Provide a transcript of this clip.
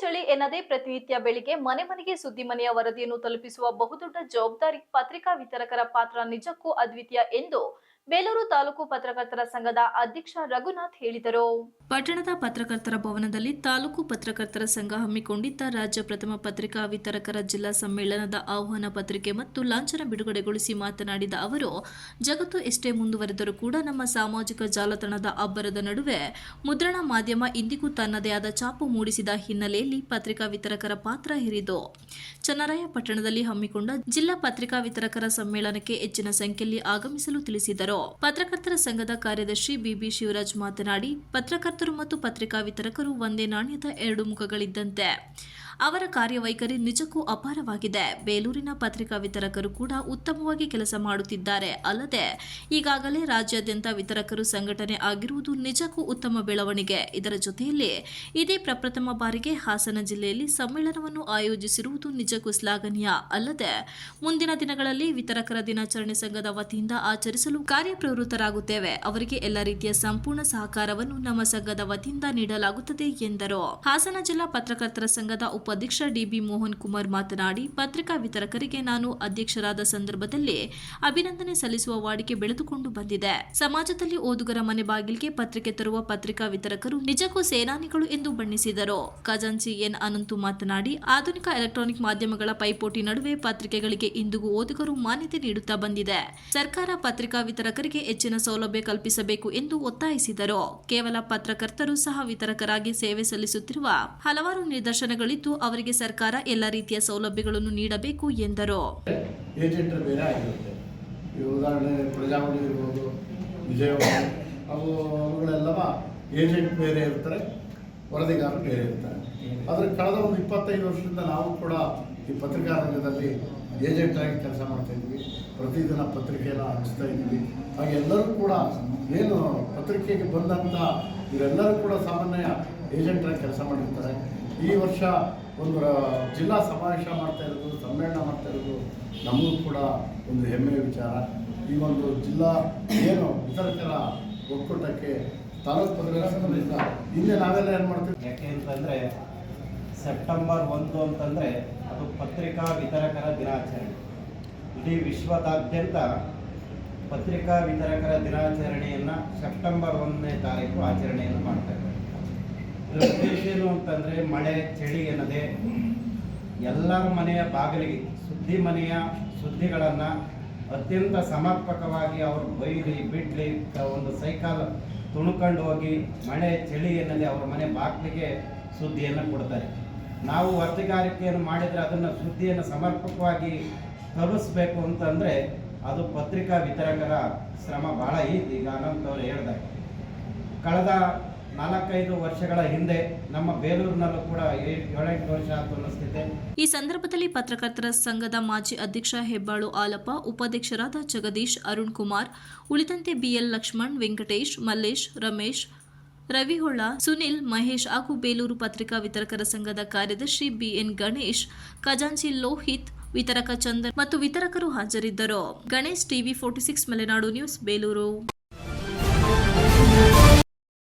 ಚಳಿ ಎನ್ನದೇ ಪ್ರತಿನಿತ್ಯ ಬೆಳಿಗ್ಗೆ ಮನೆ ಮನೆಗೆ ಸುದ್ದಿ ಮನೆಯ ವರದಿಯನ್ನು ತಲುಪಿಸುವ ಬಹುದೊಡ್ಡ ಜವಾಬ್ದಾರಿ ಪತ್ರಿಕಾ ವಿತರಕರ ಪಾತ್ರ ನಿಜಕ್ಕೂ ಅದ್ವಿತೀಯ ಎಂದು ಬೇಲೂರು ತಾಲೂಕು ಪತ್ರಕರ್ತರ ಸಂಘದ ಅಧ್ಯಕ್ಷ ರಘುನಾಥ್ ಹೇಳಿದರು. ಪಟ್ಟಣದ ಪತ್ರಕರ್ತರ ಭವನದಲ್ಲಿ ತಾಲೂಕು ಪತ್ರಕರ್ತರ ಸಂಘ ಹಮ್ಮಿಕೊಂಡಿದ್ದ ರಾಜ್ಯ ಪ್ರಥಮ ಪತ್ರಿಕಾ ವಿತರಕರ ಜಿಲ್ಲಾ ಸಮ್ಮೇಳನದ ಆಹ್ವಾನ ಪತ್ರಿಕೆ ಮತ್ತು ಲಾಂಛನ ಬಿಡುಗಡೆಗೊಳಿಸಿ ಮಾತನಾಡಿದ ಅವರು, ಜಗತ್ತು ಎಷ್ಟೇ ಮುಂದುವರೆದರೂ ಕೂಡ ನಮ್ಮ ಸಾಮಾಜಿಕ ಜಾಲತಾಣದ ಅಬ್ಬರದ ನಡುವೆ ಮುದ್ರಣ ಮಾಧ್ಯಮ ಇಂದಿಗೂ ತನ್ನದೇ ಆದ ಛಾಪು ಮೂಡಿಸಿದ ಹಿನ್ನೆಲೆಯಲ್ಲಿ ಪತ್ರಿಕಾ ವಿತರಕರ ಪಾತ್ರ ಹಿರಿದು. ಚನ್ನರಾಯಪಟ್ಟಣದಲ್ಲಿ ಹಮ್ಮಿಕೊಂಡ ಜಿಲ್ಲಾ ಪತ್ರಿಕಾ ವಿತರಕರ ಸಮ್ಮೇಳನಕ್ಕೆ ಹೆಚ್ಚಿನ ಸಂಖ್ಯೆಯಲ್ಲಿ ಆಗಮಿಸಲು ತಿಳಿಸಿದರು. ಪತ್ರಕರ್ತರ ಸಂಘದ ಕಾರ್ಯದರ್ಶಿ ಬಿಬಿ ಶಿವರಾಜ್ ಮಾತನಾಡಿ, ಪತ್ರಕರ್ತರು ಮತ್ತು ಪತ್ರಿಕಾ ವಿತರಕರು ಒಂದೇ ನಾಣ್ಯದ ಎರಡು ಮುಖಗಳಿದ್ದಂತೆ. ಅವರ ಕಾರ್ಯವೈಖರಿ ನಿಜಕ್ಕೂ ಅಪಾರವಾಗಿದೆ. ಬೇಲೂರಿನ ಪತ್ರಿಕಾ ವಿತರಕರು ಕೂಡ ಉತ್ತಮವಾಗಿ ಕೆಲಸ ಮಾಡುತ್ತಿದ್ದಾರೆ. ಅಲ್ಲದೆ, ಈಗಾಗಲೇ ರಾಜ್ಯಾದ್ಯಂತ ವಿತರಕರು ಸಂಘಟನೆ ಆಗಿರುವುದು ನಿಜಕ್ಕೂ ಉತ್ತಮ ಬೆಳವಣಿಗೆ. ಇದರ ಜೊತೆಯಲ್ಲಿ, ಇದೇ ಪ್ರಪ್ರಥಮ ಬಾರಿಗೆ ಹಾಸನ ಜಿಲ್ಲೆಯಲ್ಲಿ ಸಮ್ಮೇಳನವನ್ನು ಆಯೋಜಿಸಿರುವುದು ನಿಜಕ್ಕೂ ಶ್ಲಾಘನೀಯ. ಅಲ್ಲದೆ, ಮುಂದಿನ ದಿನಗಳಲ್ಲಿ ವಿತರಕರ ದಿನಾಚರಣೆ ಸಂಘದ ವತಿಯಿಂದ ಆಚರಿಸಲು ಕಾರ್ಯಪ್ರವೃತ್ತರಾಗುತ್ತೇವೆ. ಅವರಿಗೆ ಎಲ್ಲ ರೀತಿಯ ಸಂಪೂರ್ಣ ಸಹಕಾರವನ್ನು ನಮ್ಮ ಸಂಘದ ವತಿಯಿಂದ ನೀಡಲಾಗುತ್ತದೆ ಎಂದರು. ಹಾಸನ ಜಿಲ್ಲಾ ಪತ್ರಕರ್ತರ ಸಂಘದ ಉಪಾಧ್ಯಕ್ಷ ಡಿಬಿ ಮೋಹನ್ ಕುಮಾರ್ ಮಾತನಾಡಿ, ಪತ್ರಿಕಾ ವಿತರಕರಿಗೆ ನಾನು ಅಧ್ಯಕ್ಷರಾದ ಸಂದರ್ಭದಲ್ಲಿ ಅಭಿನಂದನೆ ಸಲ್ಲಿಸುವ ವಾಡಿಕೆ ಬೆಳೆದುಕೊಂಡು ಬಂದಿದೆ. ಸಮಾಜದಲ್ಲಿ ಓದುಗರ ಮನೆ ಬಾಗಿಲಿಗೆ ಪತ್ರಿಕೆ ತರುವ ಪತ್ರಿಕಾ ವಿತರಕರು ನಿಜಕ್ಕೂ ಸೇನಾನಿಗಳು ಎಂದು ಬಣ್ಣಿಸಿದರು. ಖಜಾಂಚಿ ಎನ್. ಅನಂತು ಮಾತನಾಡಿ, ಆಧುನಿಕ ಎಲೆಕ್ಟ್ರಾನಿಕ್ ಮಾಧ್ಯಮಗಳ ಪೈಪೋಟಿ ನಡುವೆ ಪತ್ರಿಕೆಗಳಿಗೆ ಇಂದಿಗೂ ಓದುಗರು ಮಾನ್ಯತೆ ನೀಡುತ್ತಾ ಬಂದಿದೆ. ಸರ್ಕಾರ ಪತ್ರಿಕಾ ವಿತರಕರಿಗೆ ಹೆಚ್ಚಿನ ಸೌಲಭ್ಯ ಕಲ್ಪಿಸಬೇಕು ಎಂದು ಒತ್ತಾಯಿಸಿದರು. ಕೇವಲ ಪತ್ರಕರ್ತರು ಸಹ ವಿತರಕರಾಗಿ ಸೇವೆ ಸಲ್ಲಿಸುತ್ತಿರುವ ಹಲವಾರು ನಿದರ್ಶನಗಳಿದ್ದು, ಅವರಿಗೆ ಸರ್ಕಾರ ಎಲ್ಲ ರೀತಿಯ ಸೌಲಭ್ಯಗಳನ್ನು ನೀಡಬೇಕು ಎಂದರು. ಏಜೆಂಟ್ ಬೇರೆ ಇರ್ತಾರೆ. ವರದಿಗಾರರು ಬೇರೆ ಇರ್ತಾರೆ ಆದರೆ ಕಳೆದ ಒಂದು ಇಪ್ಪತ್ತೈದು ವರ್ಷದಿಂದ ನಾವು ಕೂಡ ಈ ಪತ್ರಿಕಾ ರಂಗದಲ್ಲಿ ಏಜೆಂಟ್ ಆಗಿ ಕೆಲಸ ಮಾಡ್ತಾ ಇದ್ವಿ ಪ್ರತಿದಿನ ಪತ್ರಿಕೆಯನ್ನು ಹಂಚ್ತಾ ಇದ್ವಿ ಹಾಗೆ ಎಲ್ಲರೂ ಕೂಡ ಏನು ಪತ್ರಿಕೆಗೆ ಬಂದಂಥ ಇವರೆಲ್ಲರೂ ಕೂಡ ಸಾಮಾನ್ಯ ಏಜೆಂಟಾಗಿ ಕೆಲಸ ಮಾಡಿರ್ತಾರೆ. ಈ ವರ್ಷ ಒಂದು ಜಿಲ್ಲಾ ಸಮಾವೇಶ ಮಾಡ್ತಾ ಇರೋದು, ಸಮ್ಮೇಳನ ಮಾಡ್ತಾ ಇರೋದು ನಮಗೂ ಕೂಡ ಒಂದು ಹೆಮ್ಮೆಯ ವಿಚಾರ. ಈ ಒಂದು ಜಿಲ್ಲಾ ಏನು ವಿತರಕರ ಒಕ್ಕೂಟಕ್ಕೆ ತಾಲೂಕು ಪತ್ರಿಕಾ ಸಂಬಂಧಿಸಿದ ಹಿಂದೆ ನಾವೆಲ್ಲ ಏನು ಮಾಡ್ತೀವಿ? ಯಾಕೆ ಅಂತಂದರೆ ಸೆಪ್ಟೆಂಬರ್ ಒಂದು ಅಂತಂದರೆ ಅದು ಪತ್ರಿಕಾ ವಿತರಕರ ದಿನಾಚರಣೆ. ಇಡೀ ವಿಶ್ವದಾದ್ಯಂತ ಪತ್ರಿಕಾ ವಿತರಕರ ದಿನಾಚರಣೆಯನ್ನು ಸೆಪ್ಟೆಂಬರ್ ಒಂದನೇ ತಾರೀಕು ಆಚರಣೆಯನ್ನು ಮಾಡ್ತಾರೆ ಇದರ ಉದ್ದೇಶ ಏನು ಅಂತಂದರೆ ಮಳೆ, ಚಳಿ ಎನ್ನದೆ ಎಲ್ಲರ ಮನೆಯ ಬಾಗಿಲಿಗೆ ಸುದ್ದಿ ಮನೆಯ ಸುದ್ದಿಗಳನ್ನು ಅತ್ಯಂತ ಸಮರ್ಪಕವಾಗಿ ಅವರು ಬೈಲಿ, ಬಿಡ್ಲಿ ಒಂದು ಸೈಕಲ್ ತುಣ್ಕೊಂಡು ಹೋಗಿ ಮಳೆ ಚಳಿ ಎನ್ನದೆ ಅವರ ಮನೆ ಬಾಗಿಲಿಗೆ ಸುದ್ದಿಯನ್ನು ಕೊಡ್ತಾರೆ. ನಾವು ವರದಿಗಾರಿಕೆಯನ್ನು ಮಾಡಿದರೆ ಅದನ್ನು ಸುದ್ದಿಯನ್ನು ಸಮರ್ಪಕವಾಗಿ ತಲುಪಿಸ್ಬೇಕು ಅಂತಂದರೆ ಅದು ಪತ್ರಿಕಾ ವಿತರಕರ ಶ್ರಮ ಭಾಳ ಐತಿ ಈಗ ಅನಂತವ್ರು ಅವರು ಕಳೆದ ನಾಲ್ಕೈದು ವರ್ಷಗಳ ಹಿಂದೆ ನಮ್ಮ ಬೇಲೂರಿನಲ್ಲೂ ಕೂಡ ಏಳೆಂಟು ವರ್ಷ ಅನ್ನಿಸ್ತಿದೆ ಈ ಸಂದರ್ಭದಲ್ಲಿ ಪತ್ರಕರ್ತರ ಸಂಘದ ಮಾಜಿ ಅಧ್ಯಕ್ಷ ಹೆಬ್ಬಾಳು ಆಲಪ್ಪ, ಉಪಾಧ್ಯಕ್ಷರಾದ ಜಗದೀಶ್, ಅರುಣ್ ಕುಮಾರ್, ಉಳಿದಂತೆ ಬಿಎಲ್ ಲಕ್ಷ್ಮಣ್, ವೆಂಕಟೇಶ್, ಮಲ್ಲೇಶ್, ರಮೇಶ್, ರವಿಹೊಳ್ಳ, ಸುನಿಲ್, ಮಹೇಶ್ ಹಾಗೂ ಬೇಲೂರು ಪತ್ರಿಕಾ ವಿತರಕರ ಸಂಘದ ಕಾರ್ಯದರ್ಶಿ ಬಿಎನ್ ಗಣೇಶ್, ಖಜಾಂಚಿ ಲೋಹಿತ್, ವಿತರಕ ಚಂದನ್ ಮತ್ತು ವಿತರಕರು ಹಾಜರಿದ್ದರು. Ganesh TV forty six, Malenadu news, Belur.